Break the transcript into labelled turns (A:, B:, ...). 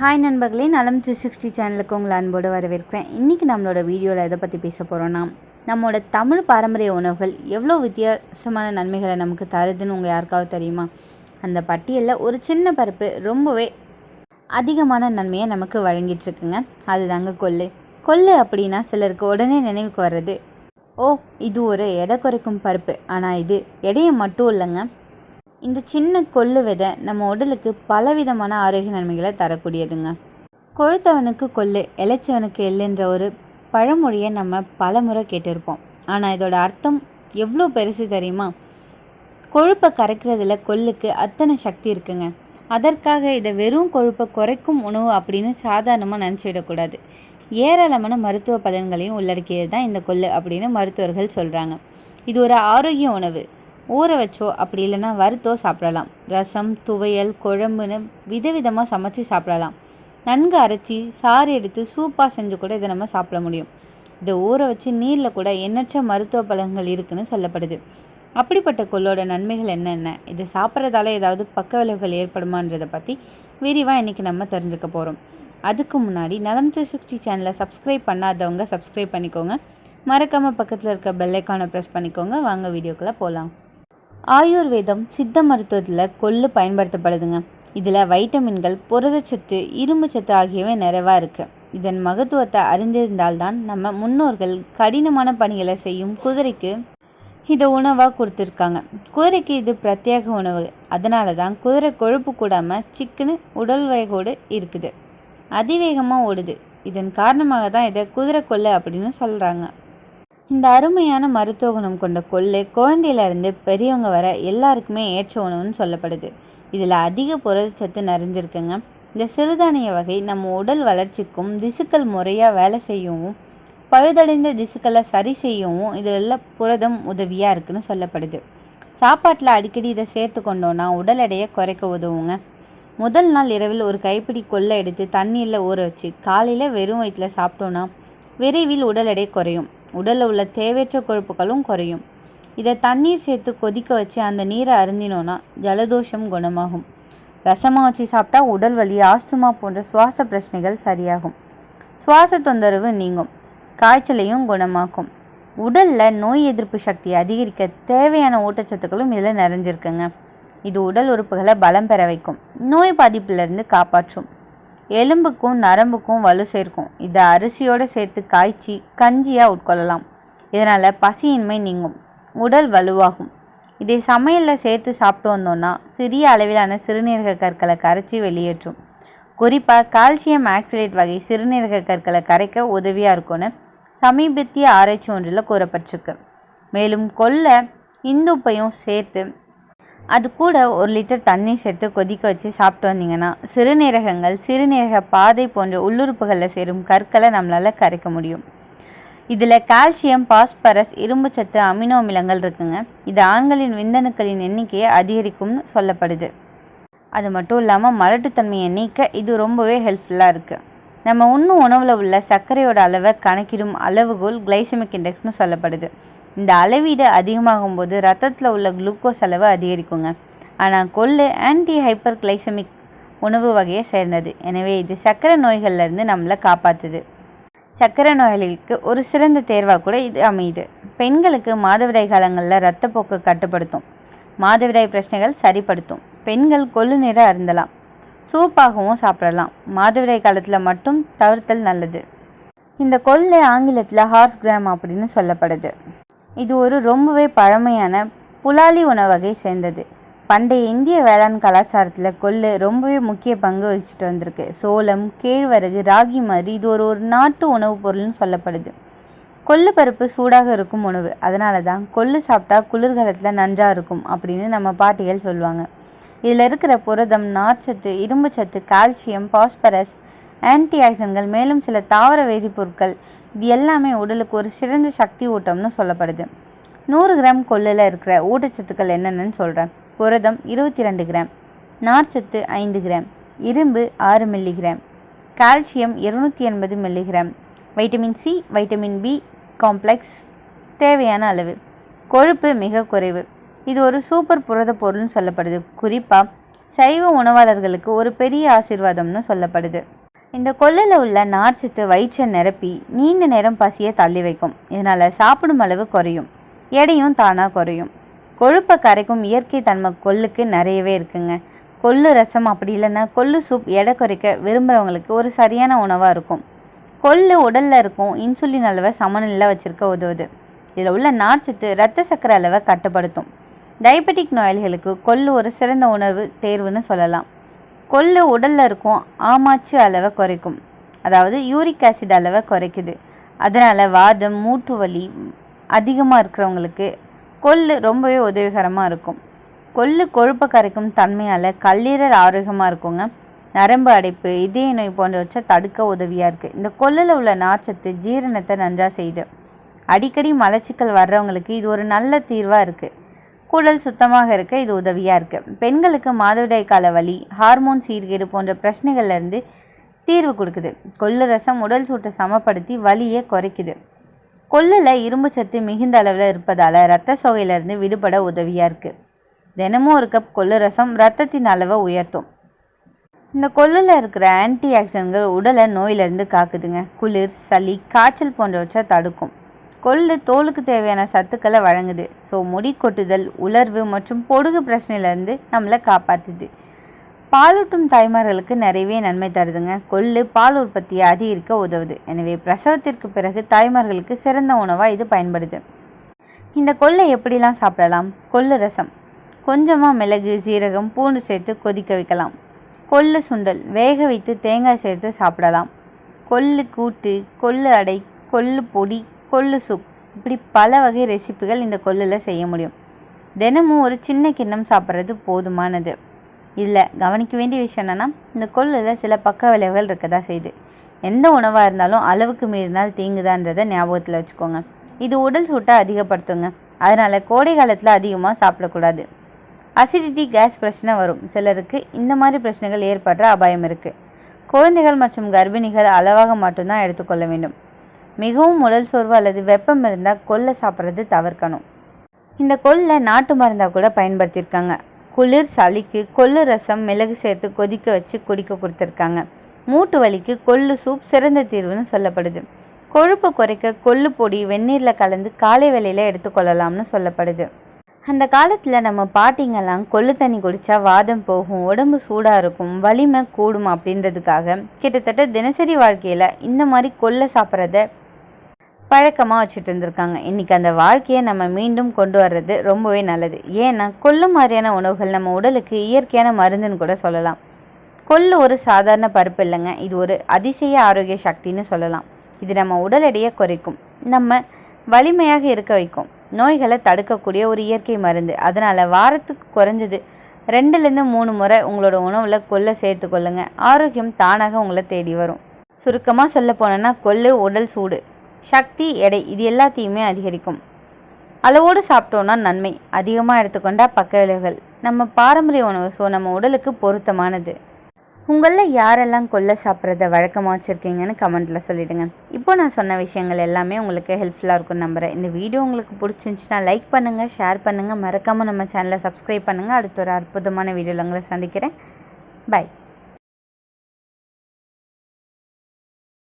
A: Hi நண்பர்களே நலம் three sixty சேனலுக்கு உங்களை அன்போடு வரவேற்கிறேன். இன்றைக்கி நம்மளோட வீடியோவில் எதை பற்றி பேச போகிறோன்னா நம்மளோட தமிழ் பாரம்பரிய உணவுகள் எவ்வளோ வித்தியாசமான நன்மைகளை நமக்கு தருதுன்னு உங்கள் யாருக்காவது தெரியுமா? அந்த பட்டியலில் ஒரு சின்ன பருப்பு ரொம்பவே அதிகமான நன்மையை நமக்கு வழங்கிட்டுருக்குங்க. அதுதாங்க கொள்ளு. கொள்ளு அப்படின்னா சிலருக்கு உடனே நினைவுக்கு வர்றது ஓ இது ஒரு எடை குறைக்கும் பருப்பு. ஆனால் இது எடையை மட்டும் இல்லைங்க. இந்த சின்ன கொள்ளு விதை நம்ம உடலுக்கு பலவிதமான ஆரோக்கிய நன்மைகளை தரக்கூடியதுங்க. கொழுத்தவனுக்கு கொள்ளு இளைச்சவனுக்கு எள்ளுன்ற ஒரு பழமொழியை நம்ம பல முறை கேட்டிருப்போம். ஆனால் இதோட அர்த்தம் எவ்வளோ பெருசு தெரியுமா? கொழுப்பை கரைக்கிறதுல கொள்ளுக்கு அத்தனை சக்தி இருக்குங்க. அதற்காக இதை வெறும் கொழுப்பை குறைக்கும் உணவு அப்படின்னு சாதாரணமாக நினச்சிடக்கூடாது ஏராளமான மருத்துவ பலன்களையும் உள்ளடக்கியது தான் இந்த கொள்ளு அப்படின்னு மருத்துவர்கள் சொல்கிறாங்க இது ஒரு ஆரோக்கிய உணவு. ஊற வச்சோ அப்படி இல்லைன்னா வறுத்தோ சாப்பிடலாம். ரசம் துவையல் குழம்புன்னு விதவிதமாக சமைச்சு சாப்பிடலாம். நன்கு அரைச்சி சாறு எடுத்து சூப்பாக செஞ்சு கூட இதை நம்ம சாப்பிட முடியும். இதை ஊற வச்சு நீரில் கூட எண்ணற்ற மருத்துவ பலன்கள் இருக்குன்னு சொல்லப்படுது. அப்படிப்பட்ட கொள்ளோட நன்மைகள் என்னென்ன? இதை சாப்பிட்றதால ஏதாவது பக்க விளைவுகள் ஏற்படுமான்றதை பற்றி விரிவாக இன்றைக்கி நம்ம தெரிஞ்சுக்க போகிறோம் அதுக்கு முன்னாடி நலம் த்ரீ சிக்ஸ்டி சேனலை சப்ஸ்கிரைப் பண்ணாதவங்க சப்ஸ்கிரைப் பண்ணிக்கோங்க. மறக்காமல் பக்கத்தில் இருக்க பெல்லைக்கானை ப்ரெஸ் பண்ணிக்கோங்க. வாங்க வீடியோக்குள்ளே போகலாம் ஆயுர்வேதம் சித்த மருத்துவத்தில் கொள்ளு பயன்படுத்தப்படுதுங்க. இதில் வைட்டமின்கள் புரதச்சத்து இரும்பு சத்து ஆகியவை நிறைவாக இருக்குது இதன் மகத்துவத்தை அறிந்திருந்தால்தான் நம்ம முன்னோர்கள் கடினமான பணிகளை செய்யும் குதிரைக்கு இதை உணவாக கொடுத்துருக்காங்க. குதிரைக்கு இது பிரத்யேக உணவு. அதனால தான் குதிரை கொழுப்பு கூடாமல் சிக்கனு உடல் வயகோடு இருக்குது. அதிவேகமாக ஓடுது. இதன் காரணமாக தான் இதை குதிரை கொள்ளு அப்படின்னு சொல்கிறாங்க இந்த அருமையான மருத்துவ குணம் கொண்ட கொள்ளு குழந்தையிலேருந்து பெரியவங்க வர எல்லாருக்குமே ஏற்ற உணவுன்னு சொல்லப்படுது. இதில் அதிக புரதச்சத்து நிறைஞ்சிருக்குங்க. இந்த சிறுதானிய வகை நம்ம உடல் வளர்ச்சிக்கும் திசுக்கள் முறையாக வேலை செய்யவும் பழுதடைந்த திசுக்களை சரி செய்யவும் இதில் புரதம் உதவியாக இருக்குன்னு சொல்லப்படுது. சாப்பாட்டில் அடிக்கடி இதை சேர்த்து கொண்டோன்னா உடல் எடையை குறைக்க உதவுங்க. முதல் நாள் இரவில் ஒரு கைப்பிடி கொள்ளை எடுத்து தண்ணீரில் ஊற வச்சு காலையில் வெறும் வயிற்றில் சாப்பிட்டோன்னா விரைவில் உடல் எடை குறையும். உடலில் உள்ள தேவையற்ற கொழுப்புகளும் குறையும். இதை தண்ணீர் சேர்த்து கொதிக்க வச்சு அந்த நீரை அருந்தினோன்னா ஜலதோஷம் குணமாகும். ரசமாக வச்சு சாப்பிட்டா உடல் வலி ஆஸ்துமா போன்ற சுவாச பிரச்சனைகள் சரியாகும். சுவாச தொந்தரவு நீங்கும். காய்ச்சலையும் குணமாக்கும். உடலில் நோய் எதிர்ப்பு சக்தியை அதிகரிக்க தேவையான ஊட்டச்சத்துக்களும் இதில் நிறைஞ்சிருக்குங்க. இது உடல் உறுப்புகளை பலம் பெற வைக்கும். நோய் பாதிப்பிலிருந்து காப்பாற்றும். எலும்புக்கும் நரம்புக்கும் வலு சேர்க்கும். இதை அரிசியோடு சேர்த்து காய்ச்சி கஞ்சியாக உட்கொள்ளலாம். இதனால் பசியின்மை நீங்கும். உடல் வலுவாகும். இதை சமையலில் சேர்த்து சாப்பிட்டு வந்தோன்னா சிறிய அளவிலான சிறுநீரக கற்களை கரைச்சி வெளியேற்றும். குறிப்பாக கால்சியம் ஆக்சிலேட் வகை சிறுநீரக கற்களை கரைக்க உதவியாக இருக்கும்னு சமீபத்திய ஆராய்ச்சி ஒன்றில் கூறப்பட்டிருக்கு. மேலும் கொல்ல இந்துப்பையும் சேர்த்து அது கூட ஒரு லிட்டர் தண்ணி சேர்த்து கொதிக்க வச்சு சாப்பிட்டு வந்தீங்கன்னா சிறுநீரகங்கள் சிறுநீரக பாதை போன்ற உள்ளுறுப்புகளில் சேரும் கற்களை நம்மளால் கரைக்க முடியும். இதில் கால்சியம் பாஸ்பரஸ் இரும்புச்சத்து அமினோ அமிலங்கள் இருக்குங்க. இது ஆண்களின் விந்தணுக்களின் எண்ணிக்கையை அதிகரிக்கும்னு சொல்லப்படுது. அது மட்டும் இல்லாமல் மலட்டுத்தன்மையை நீக்க இது ரொம்பவே ஹெல்ப்ஃபுல்லாக இருக்குது நம்ம உண்ணும் உணவில் உள்ள சர்க்கரையோட அளவை கணக்கிடும் அளவுகோல் கிளைசமிக் இண்டெக்ஸ்னு சொல்லப்படுது. இந்த அளவீடு அதிகமாகும் போது ரத்தத்தில் உள்ள குளுக்கோஸ் அளவு அதிகரிக்குங்க. ஆனால் கொள்ளு ஆன்டி ஹைப்பர் கிளைசமிக் உணவு வகையை சேர்ந்தது. எனவே இது சர்க்கரை நோய்கள்லேருந்து நம்மளை காப்பாற்றுது சர்க்கரை நோயாளிகளுக்கு ஒரு சிறந்த தேர்வாக கூட இது அமையுது. பெண்களுக்கு மாதவிடாய் காலங்களில் ரத்தப்போக்கு கட்டுப்படுத்தும். மாதவிடாய் பிரச்சனைகள் சரிப்படுத்தும். பெண்கள் கொள்ளு நிற அருந்தலாம். சூப்பாகவும் சாப்பிடலாம். மாதவிடை காலத்தில் மட்டும் தவிர்த்தல் நல்லது. இந்த கொள்ளு ஆங்கிலத்தில் ஹார்ஸ் கிராம் அப்படின்னு சொல்லப்படுது. இது ஒரு ரொம்பவே பழமையான புலாலி உணவகை சேர்ந்தது. பண்டைய இந்திய வேளாண் கலாச்சாரத்தில் கொள்ளு ரொம்பவே முக்கிய பங்கு வகிச்சுட்டு வந்திருக்கு. சோளம் கேழ்வரகு ராகி மாதிரி இது ஒரு ஒரு நாட்டு உணவுப் பொருள்னு சொல்லப்படுது. கொள்ளு பருப்பு சூடாக இருக்கும் உணவு. அதனால தான் கொள்ளு சாப்பிட்டா குளிர்காலத்தில் நன்றாக இருக்கும் அப்படின்னு நம்ம பாட்டிகள் சொல்லுவாங்க. இதில் இருக்கிற புரதம் நார்ச்சத்து இரும்புச்சத்து கால்சியம் பாஸ்பரஸ் ஆன்டி ஆக்சிடன்கள் மேலும் சில தாவர வேதிப்பொருட்கள். இது எல்லாமே உடலுக்கு ஒரு சிறந்த சக்தி ஊட்டம்னு சொல்லப்படுது. நூறு கிராம் கொள்ளில் இருக்கிற ஊட்டச்சத்துக்கள் என்னென்னு சொல்கிறேன். புரதம் இருபத்தி ரெண்டு கிராம் நார்ச்சத்து ஐந்து கிராம் இரும்பு ஆறு மில்லிகிராம் கால்சியம் இருநூற்றி எண்பது milligram vitamin C vitamin B complex தேவையான அளவு. கொழுப்பு மிக குறைவு. இது ஒரு சூப்பர் புரத பொருள்னு சொல்லப்படுது. குறிப்பாக சைவ உணவாளர்களுக்கு ஒரு பெரிய ஆசீர்வாதம்னு சொல்லப்படுது. இந்த கொள்ளில் உள்ள நார்ச்சத்து வயிற்றை நிரப்பி நீண்ட நேரம் பசியை தள்ளி வைக்கும். இதனால் சாப்பிடும் அளவு குறையும். எடையும் தானாக குறையும். கொழுப்பை கரைக்கும் இயற்கை தன்மை கொள்ளுக்கு நிறையவே இருக்குங்க. கொள்ளு ரசம் அப்படி இல்லைன்னா கொள்ளு சூப் எடை குறைக்க விரும்புகிறவங்களுக்கு ஒரு சரியான உணவாக இருக்கும். கொள்ளு உடலில் இருக்கும் இன்சுலின் அளவை சமநிலையில் வச்சுருக்க உதவுது. இதில் உள்ள நார்ச்சத்து ரத்த சக்கரை அளவை கட்டுப்படுத்தும். டயபெட்டிக் நோயாளிகளுக்கு கொள்ளு ஒரு சிறந்த உணவு தேர்வுன்னு சொல்லலாம். கொள்ளு உடலில் இருக்கும் ஆமாச்சு அளவை குறைக்கும். அதாவது யூரிக் ஆசிட் அளவை குறைக்குது. அதனால் வாதம் மூட்டு வலி அதிகமாக இருக்கிறவங்களுக்கு கொள்ளு ரொம்பவே உதவிகரமாக இருக்கும். கொள்ளு கொழுப்பை கரைக்கும் தன்மையால் கல்லீரல் ஆரோக்கியமாக இருக்குங்க. நரம்பு அடைப்பு இதய நோய் போன்றவற்றை தடுக்க உதவியாக இருக்குது இந்த கொள்ளில் உள்ள நார்ச்சத்து ஜீரணத்தை நன்றாக செய்யுது. அடிக்கடி மலச்சிக்கல் வர்றவங்களுக்கு இது ஒரு நல்ல தீர்வாக இருக்குது குடல் சுத்தமாக இருக்க இது உதவியாக இருக்குது பெண்களுக்கு மாதவிடாய் கால வலி ஹார்மோன் சீர்கேடு போன்ற பிரச்சனைகள்லேருந்து தீர்வு கொடுக்குது. கொள்ளு ரசம் உடல் சூட்டை சமப்படுத்தி வலியை குறைக்குது. கொள்ளில் இரும்பு சத்து மிகுந்த அளவில் இருப்பதால் ரத்த சோகையிலேருந்து விடுபட உதவியாக இருக்குது தினமும் ஒரு கப் கொள்ளு ரசம் ரத்தத்தின் அளவை உயர்த்தும். இந்த கொள்ளில் இருக்கிற ஆன்டி ஆக்சிடென்ட்கள் உடலை நோயிலிருந்து காக்குதுங்க. குளிர் சளி காய்ச்சல் போன்றவற்றை தடுக்கும். கொள்ளு தோலுக்கு தேவையான சத்துக்களை வழங்குது. ஸோ முடி கொட்டுதல் உலர்வு மற்றும் பொடுகு பிரச்சனையிலேருந்து நம்மளை காப்பாற்றுது பாலூட்டும் தாய்மார்களுக்கு நிறையவே நன்மை தருதுங்க. கொள்ளு பால் உற்பத்தியை அதிகரிக்க உதவுது. எனவே பிரசவத்திற்கு பிறகு தாய்மார்களுக்கு சிறந்த உணவாக இது பயன்படுது. இந்த கொள்ளை எப்படிலாம் சாப்பிடலாம்? கொள்ளு ரசம். கொஞ்சமாக மிளகு சீரகம் பூண்டு சேர்த்து கொதிக்க வைக்கலாம். கொள்ளு சுண்டல். வேக வைத்து தேங்காய் சேர்த்து சாப்பிடலாம். கொள்ளு கூட்டு கொள்ளு அடை கொள்ளு பொடி கொள்ளு சூப். இப்படி பல வகை ரெசிப்பிகள் இந்த கொள்ளில் செய்ய முடியும். தினமும் ஒரு சின்ன கிண்ணம் சாப்பிட்றது போதுமானது. இதில் கவனிக்க வேண்டிய விஷயம் என்னென்னா இந்த கொள்ளில் சில பக்க விளைவுகள் இருக்க தான் செய்யுது எந்த உணவாக இருந்தாலும் அளவுக்கு மீறினால் தீங்குதான்றதை ஞாபகத்தில் வச்சுக்கோங்க. இது உடல் சூட்டை அதிகப்படுத்துங்க. அதனால் கோடை காலத்தில் அதிகமாக சாப்பிடக்கூடாது. அசிடிட்டி கேஸ் பிரச்சனை வரும். சிலருக்கு இந்த மாதிரி பிரச்சனைகள் ஏற்படுற அபாயம் இருக்குது குழந்தைகள் மற்றும் கர்ப்பிணிகள் அளவாக மட்டும்தான் எடுத்துக்கொள்ள வேண்டும். மிகவும் உடல் சோர்வு அல்லது வெப்பம் இருந்தால் கொள்ளை சாப்பிட்றது தவிர்க்கணும். இந்த கொள்ளை நாட்டு மருந்தாக கூட பயன்படுத்தியிருக்காங்க. குளிர் சளிக்கு கொள்ளு ரசம் மிளகு சேர்த்து கொதிக்க வச்சு குடிக்க கொடுத்துருக்காங்க. மூட்டு வலிக்கு கொள்ளு சூப் சிறந்த தீர்வுன்னு சொல்லப்படுது. கொழுப்பை குறைக்க கொள்ளு பொடி வெந்நீரில் கலந்து காலை வேலையில் எடுத்துக்கொள்ளலாம்னு சொல்லப்படுது. அந்த காலத்தில் நம்ம பாட்டிங்கெல்லாம் கொள்ளு தண்ணி குடித்தா வாதம் போகும் உடம்பு சூடாக இருக்கும் வலிமை கூடும் அப்படின்றதுக்காக கிட்டத்தட்ட தினசரி வாழ்க்கையில் இந்த மாதிரி கொள்ளை சாப்பிட்றத பழக்கமாக வச்சுட்டு இருந்திருக்காங்க. இன்றைக்கி அந்த வாழ்க்கையை நம்ம மீண்டும் கொண்டு வர்றது ரொம்பவே நல்லது. ஏன்னா கொள்ளு மாதிரியான உணவுகள் நம்ம உடலுக்கு இயற்கையான மருந்துன்னு கூட சொல்லலாம். கொள்ளு ஒரு சாதாரண பருப்பு இல்லைங்க. இது ஒரு அதிசய ஆரோக்கிய சக்தின்னு சொல்லலாம். இது நம்ம உடல் எடையை குறைக்கும். நம்ம வலிமையாக இருக்க வைக்கும். நோய்களை தடுக்கக்கூடிய ஒரு இயற்கை மருந்து. அதனால் வாரத்துக்கு குறைஞ்சது ரெண்டுலேருந்து மூணு முறை உங்களோட உணவில் கொள்ளை சேர்த்து கொள்ளுங்கள் ஆரோக்கியம் தானாக உங்களை தேடி வரும். சுருக்கமாக சொல்ல போனோன்னா கொள்ளு உடல் சூடு. சக்தி எடை இது எல்லாத்தையுமே அதிகரிக்கும். அளவோடு சாப்பிட்டோன்னா நன்மை. அதிகமாக எடுத்துக்கொண்டா பக்க விளைவுகள். நம்ம பாரம்பரிய உணவு ஸோ நம்ம உடலுக்கு பொருத்தமானது. உங்களில் யாரெல்லாம் கொள்ளை சாப்பிட்றத வழக்கமாக வச்சுருக்கீங்கன்னு கமெண்ட்டில் சொல்லிவிடுங்க இப்போ நான் சொன்ன விஷயங்கள் எல்லாமே உங்களுக்கு ஹெல்ப்ஃபுல்லாக இருக்கும் நம்புகிறேன் இந்த வீடியோ உங்களுக்கு பிடிச்சிருந்துச்சுன்னா லைக் பண்ணுங்கள் ஷேர் பண்ணுங்கள் மறக்காமல் நம்ம சேனலை சப்ஸ்கிரைப் பண்ணுங்கள் அடுத்த ஒரு அற்புதமான வீடியோவில் உங்களை சந்திக்கிறேன். பாய்